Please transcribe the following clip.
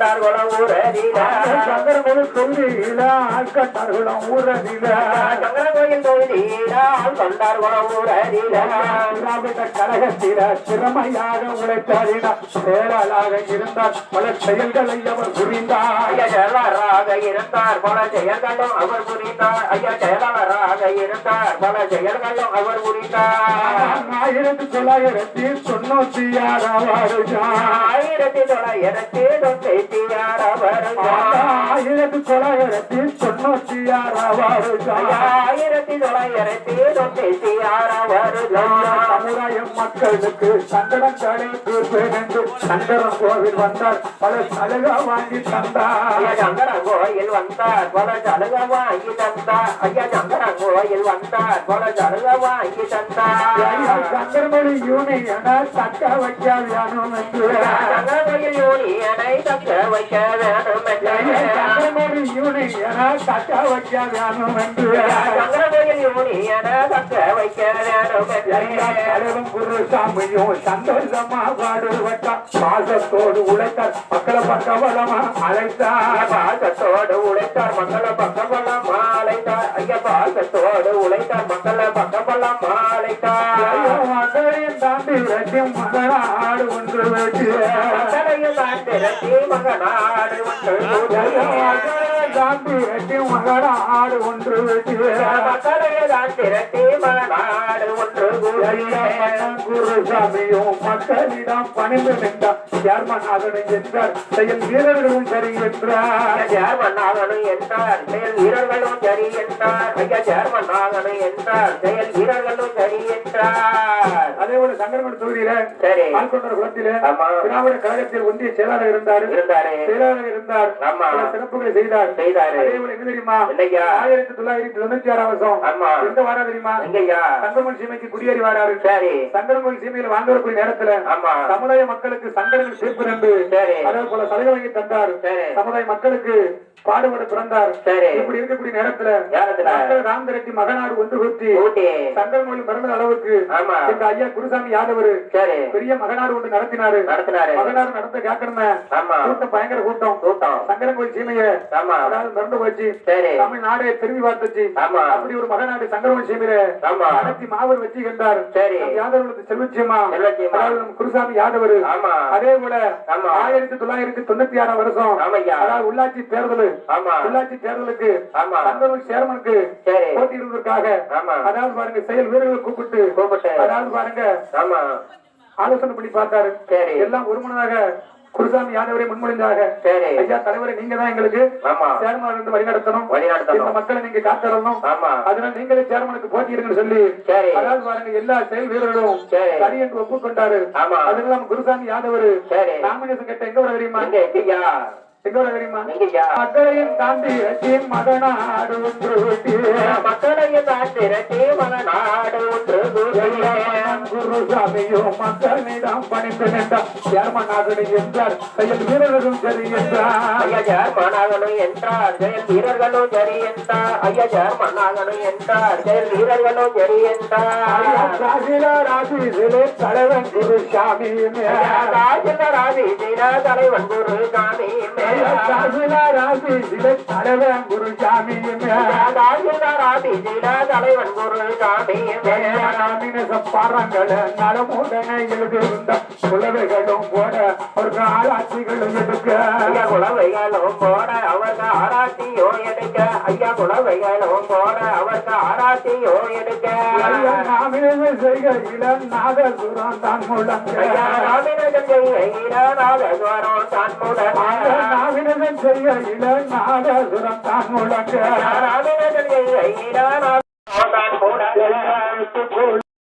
கொண்டார் குளம் ஊரதில சங்கரமொழி தொகுதியில ஆட்கட்டார்களும் ஊரதில சங்கர கோயில் தொகுதியில கொண்டார் குளம் ஊரதில திராவிட கழகத்தில திறமையாக உழைத்தாரினா செயலாளராக இருந்தார். பல செயல்களை அவர் புரிந்தார். செயலாளராக இருந்தார். பல செயல்களும் அவர் புரிந்தார். ஐயா செயலாளராக இருந்தார். பல செயல்களும் அவர் புரிந்தார். ஆயிரத்தி தொள்ளாயிரத்தி தொண்ணூத்தி ஆறாவது ஆயிரத்தி தொள்ளாயிரத்தி தொண்ணூத்தி ஆயிரத்தி தொள்ளாயிரத்தி தொண்ணூத்தி ஆறாவது ஆயிரத்தி தொள்ளாயிரத்தி தொண்ணூத்தி ஆறாவது சமுதாய மக்களுக்கு சங்கடங்களை தீர்ப்பேன் சங்கரன் கோவில் வந்தார் பல சலுகா வாங்கி தந்தார் சங்கரன் கோயில் வந்தார் பல சலுகா வாங்கி தந்தார் ஐயா சங்கரன் கோயில் வந்தார் பல சலுகா வாங்கி தந்தார் சங்கரமொழி யூனியனை தக்க வைக்க வேணும் என்று சங்கரமொழி யூனியனை தக்க வைக்க வேணும் என்று சங்கரன் கோயில் குருசாமியும் சந்தோஷமா பாடுவட்டா பாசத்தோடு உழைத்தார். மக்களை பக்கவளமா அழைத்தார். பாசத்தோடு உழைத்தார் மங்கள பக்கபலம் அழைத்தார் ஐயா பாசத்தோடு உழைத்தார் மங்கள பக்கபலம் அழைத்தார் மக்களையும் தாண்டி வெட்டும் மகனாடு ஒன்று மக்களையும் தாண்டி வெட்டும் மகனாடு ஒன்று வெட்டி மக்களையும் தாண்டிரட்டி மகனாடு ஒன்று குருசாமியும் மக்களிடம் பணிந்து நின்றார். சேர்மன் அதனை என்றார் செயல் வீரர்களும் சரி என்றார் சேர்மன் ஆகணும் என்றார் செயல் வீரர்களும் சரி என்றார் ஐயா சேர்மன் ஆகணும் என்றார் செயல் வீரர்களும் சரி என்றார் அதே போல சங்கரமணி தொகுதியில சரி. ஆள்கொண்டர் குளத்தில. திராவிட கழகத்தில் ஒன்றிய செயலாளர் இருந்தார். இருந்தாரு. செயலாளர் இருந்தார். சிறப்புகளை செய்தார். செய்தாரு. தெரியுமா? இல்லையா ஆயிரத்தி தொள்ளாயிரத்தி தொண்ணூத்தி ஆறாம் வருஷம். ஆமா. தெரியுமா? எங்கய்யா சங்கரமணி சீமைக்கு குடியேறி வாராரு. சரி. சங்கரமணி சீமையில் நேரத்துல ஆமா. சமுதாய மக்களுக்கு சங்கரங்கள் தீர்ப்பு நண்டு சரி. அதே போல சலுகை வாங்கி தந்தார். சமுதாய மக்களுக்கு பாடுபட பிறந்தார். இப்படி இருக்கக்கூடிய நேரத்துல ராம் ரெட்டி மகனாடு ஒன்று கூட்டி சங்கரமொழி மறந்த அளவுக்கு எங்க ஐயா குருசாமி யாதவர் பெரிய மகனாடு ஒன்று நடத்தினாரு. நடத்தினாரு. மகனாடு நடத்த கேட்கணுமே. கூட்டம் பயங்கர கூட்டம். கூட்டம். சங்கரங்கோயில் சீமைய அதாவது மறந்து போச்சு. தமிழ்நாடே திரும்பி பார்த்துச்சு. அப்படி ஒரு நடத்தி மாவர் யாதவர்களுக்கு செல்வச்சியமா குருசாமி யாதவர். அதே போல ஆயிரத்தி தொள்ளாயிரத்தி தொண்ணூத்தி ஆறாம் வருஷம் அதாவது உள்ளாட்சி தேர்தல். ஆமா. உள்ளாட்சி தேர்தலுக்கு ஆமா. சங்கரங்கோயில் சேர்மனுக்கு சரி. போட்டியிடுவதற்காக ஆமா. அதாவது பாருங்க செயல் வீரர்களை கூப்பிட்டு அதாவது பாருங்க ஆமா. ஆலோசனை பண்ணி பார்த்தாரு. சரி. எல்லாம் ஒருமனதாக குருசாமி யாதவரை முன்மொழிந்தாக சரி. ஐயா தலைவரை நீங்க தான் எங்களுக்கு ஆமா. சேர்மன் இருந்து வழிநடத்தணும். இந்த வழிநடத்தணும் மக்களை நீங்க காத்தரணும். ஆமா. அதனால நீங்களே சேர்மனுக்கு போட்டியிடுங்கன்னு சொல்லி சரி. அதாவது பாருங்க எல்லா செயல் வீரர்களும் சரி. என்று ஒப்புக்கொண்டாரு. ஆமா. அதனால நம்ம குருசாமி யாதவர் நாமினேஷன் கேட்ட எங்க வர தெரியுமா? எங்க வர தெரியுமா? மக்களையும் தாண்டி வெற்றி மகனாடு மக்களையும் தாண்டிரட்டி மகனாடு ஒன்று குருசாமியும் மக்களிடம் பணிந்து நின்றார் சேர்மனாகடி என்றார் செயல் வீரர்களும் சரி என்றார் ஐயா ஜெர்மனாகணும் என்றார் செயல் வீரர்களும் சரி என்றார் ஐயா ஜெர்மனாகணும் என்றார் செயல் வீரர்களும் சரி என்றார் ராஜிலே தலைவன் குருசாமி ராஜன தலைவன் குரு சாமி ராஜிலே தலைவன் குருசாமி ராஜன தலைவன் குரு சாமி பாறங்களை நலமுடனே எழுதியிருந்த குலவைகளும் போட அவருக்கு ஆராய்ச்சிகளும் எடுக்க ஐயா குலவைகளும் போட அவருக்கு ஆராய்ச்சியோ எடுக்க ஐயா குலவைகளும் போட அவருக்கு ஆராய்ச்சியோ எடுக்க நாமினே செய்கையில நாதசுரம் தான் முழங்க ஐயா ராமினஜன் செய்கையில நாதஸ்வரம் தான் முடங்க நாமினே செய்கையில நாதசுரம் தான் முழங்க ராமினஜன் செய்கையில